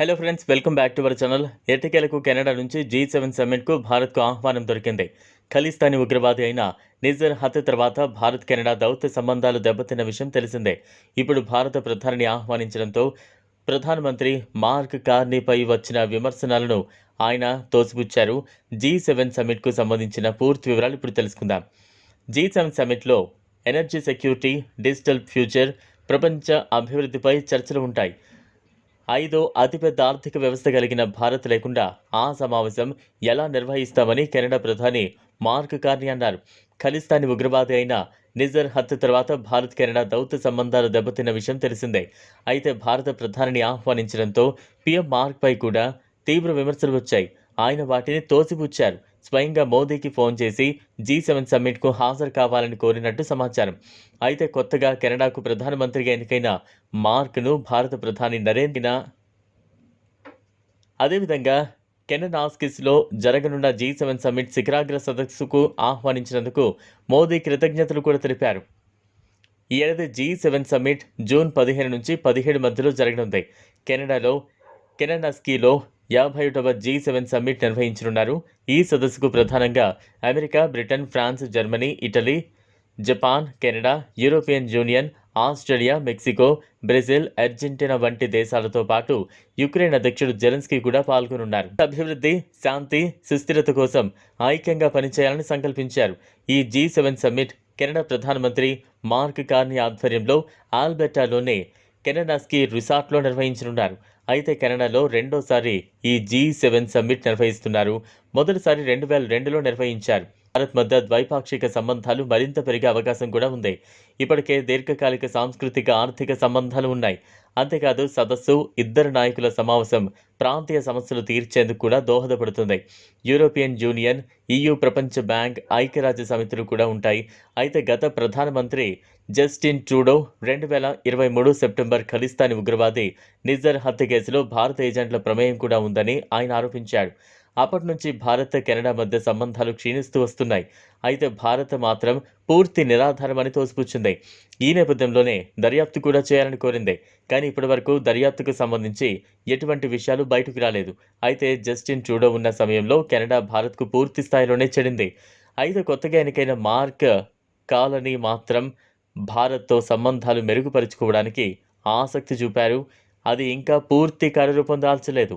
Hello friends welcome back to our channel ఎట్టకేలకు Canada నుంచి G seven సమ్మిట్కు భారత్కు ఆహ్వానం దొరికింది. ఖలిస్తానీ ఉగ్రవాది అయిన నిజర్ హత్య తర్వాత భారత్ కెనడా దౌత్య సంబంధాలు దెబ్బతిన్న విషయం తెలిసిందే. ఇప్పుడు భారత ప్రధానిని ఆహ్వానించడంతో ప్రధానమంత్రి మార్క్ కార్నీపై వచ్చిన విమర్శనాలను ఆయన తోసిపుచ్చారు. జీ సెవెన్ సమ్మిట్కు సంబంధించిన పూర్తి వివరాలు ఇప్పుడు తెలుసుకుందాం. జీ సెవెన్ సమ్మిట్లో ఎనర్జీ సెక్యూరిటీ డిజిటల్ ఫ్యూచర్ ప్రపంచ అభివృద్ధిపై చర్చలు ఉంటాయి. ఐదో అతిపెద్ద ఆర్థిక వ్యవస్థ కలిగిన భారత్ లేకుండా ఆ సమావేశం ఎలా నిర్వహిస్తామని కెనడా ప్రధాని మార్క్ కార్ని అన్నారు. ఖలిస్తానీ ఉగ్రవాది అయిన నిజర్ హత్య తర్వాత భారత్ కెనడా దౌత్య సంబంధాలు దెబ్బతిన్న విషయం తెలిసిందే. అయితే భారత ప్రధానిని ఆహ్వానించడంతో పిఎం మార్క్పై కూడా తీవ్ర విమర్శలు వచ్చాయి. ఆయన వాటిని తోసిపుచ్చారు. స్వయంగా మోదీకి ఫోన్ చేసి జీ సెవెన్ సమ్మిట్కు హాజరు కావాలని కోరినట్టు సమాచారం. అయితే కొత్తగా కెనడాకు ప్రధానమంత్రిగా ఎన్నికైన మార్క్ను భారత ప్రధాని నరేంద్ర అదేవిధంగా కెననాస్కిస్లో జరగనున్న జీ సెవెన్ సమ్మిట్ శిఖరాగ్ర సదస్సుకు ఆహ్వానించినందుకు మోదీ కృతజ్ఞతలు కూడా తెలిపారు. ఈ ఏడాది జీ సెవెన్ సమ్మిట్ జూన్ పదిహేను నుంచి పదిహేడు మధ్యలో జరగనుంది. కెనడాలో కెనడాస్కీలో యాభై ఒకటవ జీ సెవెన్ సమ్మిట్ నిర్వహించనున్నారు. ఈ సదస్సుకు ప్రధానంగా America Britain France Germany Italy Japan Canada European Union Australia Mexico Brazil Argentina వంటి దేశాలతో పాటు యుక్రెయిన్ అధ్యక్షుడు జెలెన్స్కీ కూడా పాల్గొనున్నారు. అభివృద్ధి శాంతి సుస్థిరత కోసం ఐక్యంగా పనిచేయాలని సంకల్పించారు. ఈ జీ సెవెన్ సమ్మిట్ కెనడా ప్రధానమంత్రి మార్క్ కార్ని ఆధ్వర్యంలో ఆల్బెర్టాలోని కెనడాస్కి రిసార్ట్లో నిర్వహించనున్నారు. అయితే కెనడాలో రెండోసారి ఈ జీ సెవెన్ సమ్మిట్ నిర్వహిస్తున్నారు. మొదటిసారి రెండు వేల రెండులో నిర్వహించారు. భారత్ మధ్య ద్వైపాక్షిక సంబంధాలు మరింత పెరిగే అవకాశం కూడా ఉంది. ఇప్పటికే దీర్ఘకాలిక సాంస్కృతిక ఆర్థిక సంబంధాలు ఉన్నాయి. అంతేకాదు సదస్సు ఇద్దరు నాయకుల సమావేశం ప్రాంతీయ సమస్యలు తీర్చేందుకు కూడా దోహదపడుతుంది. యూరోపియన్ యూనియన్ ఈయూ ప్రపంచ బ్యాంక్ ఐక్యరాజ్య సమితులు కూడా ఉంటాయి. అయితే గత ప్రధానమంత్రి జస్టిన్ ట్రూడో రెండు వేల ఇరవై మూడు సెప్టెంబర్ ఖలిస్తానీ ఉగ్రవాది నిజర్ హత్య కేసులో భారత ఏజెంట్ల ప్రమేయం కూడా ఉందని ఆయన ఆరోపించాడు అప్పటి నుంచి భారత్ కెనడా మధ్య సంబంధాలు క్షీణిస్తూ వస్తున్నాయి. అయితే భారత్ మాత్రం పూర్తి నిరాధారమని తోసిపుచ్చింది. ఈ నేపథ్యంలోనే దర్యాప్తు కూడా చేయాలని కోరింది. కానీ ఇప్పటివరకు దర్యాప్తుకు సంబంధించి ఎటువంటి విషయాలు బయటకు రాలేదు. అయితే జస్టిన్ ట్రూడో ఉన్న సమయంలో కెనడా భారత్కు పూర్తి స్థాయిలోనే చెడింది. అయితే కొత్తగా ఎన్నికైన మార్క్ కాలనీ మాత్రం భారత్తో సంబంధాలు మెరుగుపరుచుకోవడానికి ఆసక్తి చూపారు. అది ఇంకా పూర్తి కార్యరూపం దాల్చలేదు.